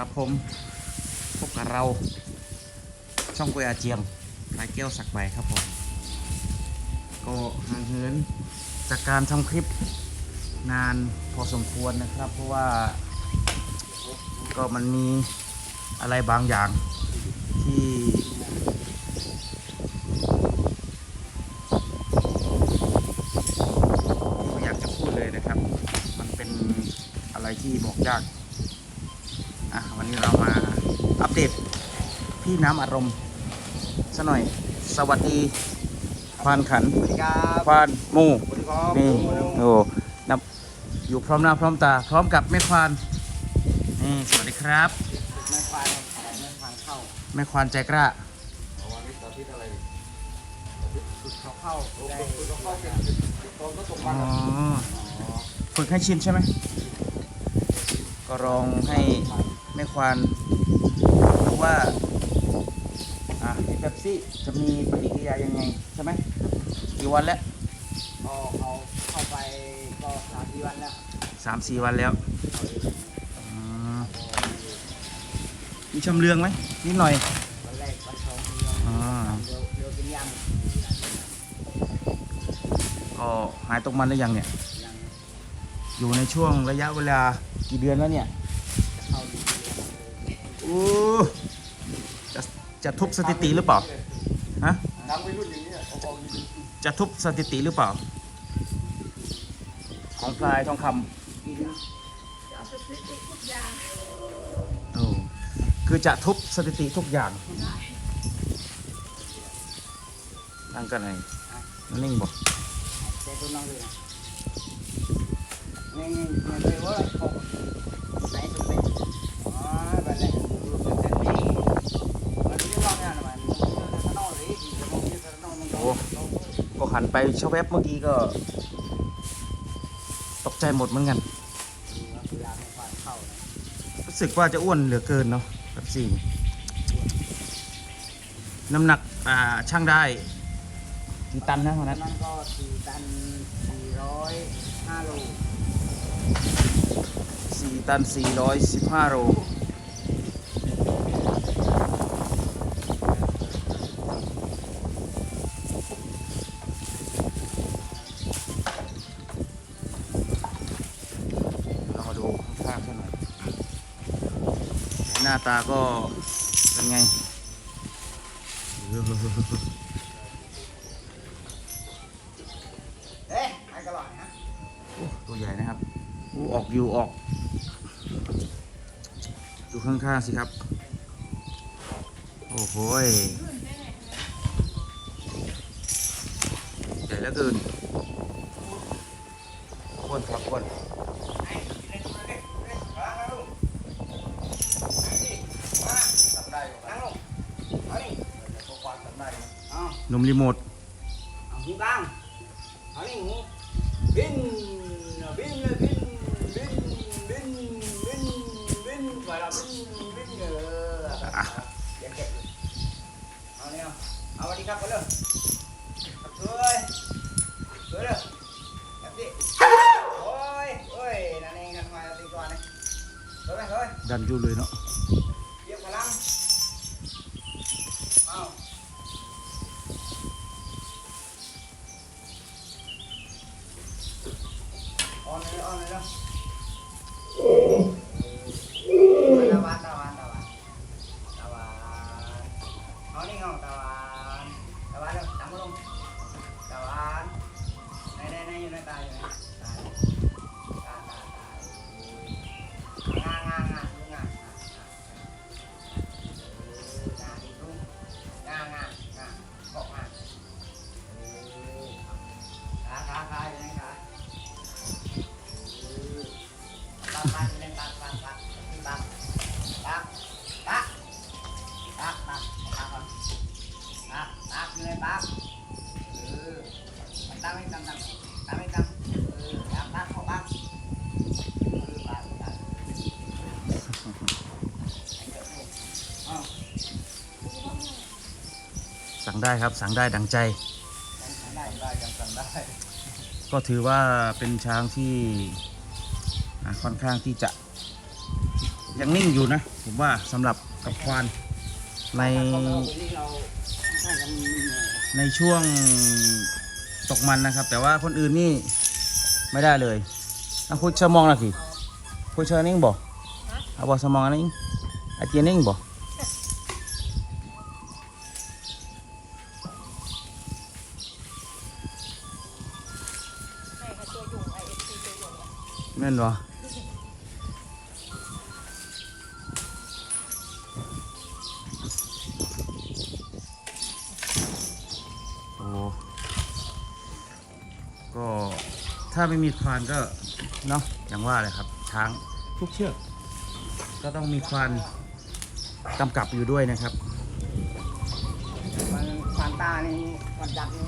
ครับผมพบกับเรา ช่องกุยอาเจียงนายแก้วสักใบครับผม ก็ห่างเหินจากการทำคลิปนานพอสมควรนะครับ เพราะว่าก็มันมีอะไรบางอย่างที่ ที่ไม่อยากจะพูดเลยนะครับ มันเป็นอะไรที่บอกยาก อะวันนี้เรามาอัปเดตพี่น้ำอารมณ์ซะหน่อย สวัสดีควานขันสวัสดีครับควานหมูสวัสดีครับนี่โอ้นับอยู่พร้อมหน้าพร้อมตา พร้อมกับแม่ควานนี่สวัสดีครับ แม่ควายแม่ควายเข้าแม่ควานใจกล้าวันนี้ตอนที่อะไรสุดเขาเข้าได้สุดเขาเข้าเป็นตอนก็ตกอ๋วัอนแล้วฝึกให้ชินใช่ไหมก็ลองให้ แม่ควานดูว่าอะนี่เป๊ปซี่จะมีปฏิกิริยายังไงใช่ไหมกี่วันแล้วก็เขาเข้าไปก็สามสี่วันแล้วสามสี่วันแล้วอืมมีชำเลืองไหมนิดหน่อยวันแรกวันสองอ่าเดี๋ยวเดี๋ยวกินยก็หายตกมันได้ยังเนี่ยำยังอยู่ในช่วงระยะเวลากี่เดือนแล้วเนี่ย เข้าดี อู้จะจะทุบสถิติหรือเปล่าฮะน้ำไปรุ่นอย่างนี้เขาบอกดีจะทุบสถิติหรือเปล่า ของพลายทองคกินำโอ้คือจะทุบสถิติทุกอย่างนั่งกันไหนมันนิ่งบอกแต่ตัวน้องเลยนะนี่นี่นี่เลยว่าเขาใส่สุดเลยอ๋อวันแรกดูเป็นเส้นนี้มันจะลองเนี่ยนะมันมันจะนอนเลยจะมองที่จะนอนมันก็ ก็หันไปชอบแวบเมื่อกี้ก็ ตกใจหมดเหมือนกันเวลาไม่ควานเข้านะรู้สึกว่าจะอ้วนเหลือเกินเนาะแบบสี่น้ำหนักอ่าช่างได้กี่ตันนะวันแล้นั้วนมันก็สี่ตันสี่ร้อยห้าโลสี่ตันสี่ร้อยสิบห้าโลาตาก็เป็นไงเอ๊ะไอ้กระหล่ำนะโอ้ตัวใหญ่นะครับอู้ออกอยู่ออก ดูข้างๆสิครับ โอ้โหยใหญ่เหลือเกินอ้วนครับอ้วน Nôm ly một. Không căng Nói đi ngủ. Bên Bên Bên Bên Bên Bên Bên Gọi là bên Bên ờ. À. Đẹp đẹp. Nói đi không? Nói đi cắt có được Cắt cười Cười được Cắt đi. Ôi Ôi Nà này ngăn ngoài là tình toàn này. Thôi này thôi. Đàn vô lưới nó. ออนเลยออนเลยเนาะตะวันตะวันตะวันตะวันเอานี่เอาตะวันตะวันเร็วจับมือลงตะวันในในในอยู่ในตาอยู่ใน ตักอยู่ในตักเออตั้งไม่ตั้งตั้งตั้งไม่ตั้งเออตักตักเข้าตักเออตักตักอ้าวสั่งได้ครับสั่งได้ดังใจสั่งได้ได้ยังสั่งได้ก็ถือว่าเป็นช้างที่อ่าค่อนข้างที่จะ ยังนิ่งอยู่นะ ผมว่าสำหรับกับควานใน เขาบอกวันนี้เราใช่กันมีเนี่ยในช่วงตกมันนะครับ แต่ว่าคนอื่นนี่ไม่ได้เลยนะคุณเชอมองนะสิคุณเชอนิ่งบ่เอาบอสมองนิ่งอาเจียนิ่งบ่ใช่ค่ะตัวยุงไอเอฟซีตัวยุงอะแม่นบ่โถ้าไม่มีควานก็เนาะอย่างว่าเลยครับช้างทุกเชือก ก็ต้องมีควานกำกับอยู่ด้วยนะครับมันฟานตานี่ฟันจับนี่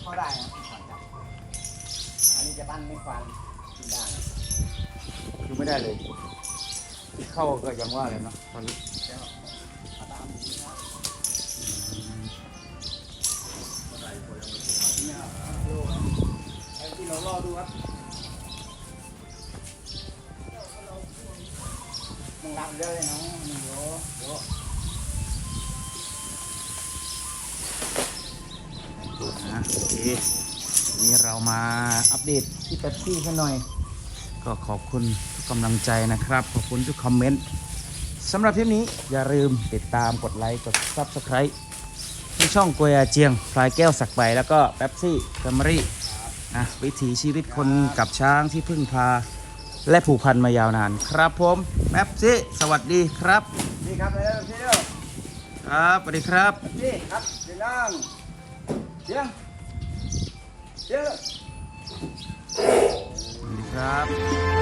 เข้าได้นะฟันจับอันนี้จะปั้นไม่ฟันกินได้นะคือไม่ได้เลยที่เข้าก็อย่างว่าเลยเนาะตอนนี้ ที่เรารอดูครับมึงรับเยอะเลยน้องมึงโยโยนะโอเคนี่เรามาอัปเดตที่เป๊ปซี่กันหน่อย ก็ขอบคุณทุกกำลังใจนะครับ ขอบคุณทุกคอมเมนต์สำหรับคลิปนี้อย่าลืมติดตามกดไลค์กด Subscribe ที่ช่องกวยอาเจียงพลายแก้วสักใบแล้วก็เป๊ปซี่แฟมิลี่ นะวิถีชีวิตคนกับช้างที่พึ่งพา และผูกพันมายาวนาน ครับผมแป๊ปซี่สวัสดีครับ นี่ครับเลยพี่เด้อครับสวัสดีครับนี่ครับเดี๋ยวนั่งเดี๋ยวเดี๋ยวสวัสดีครับ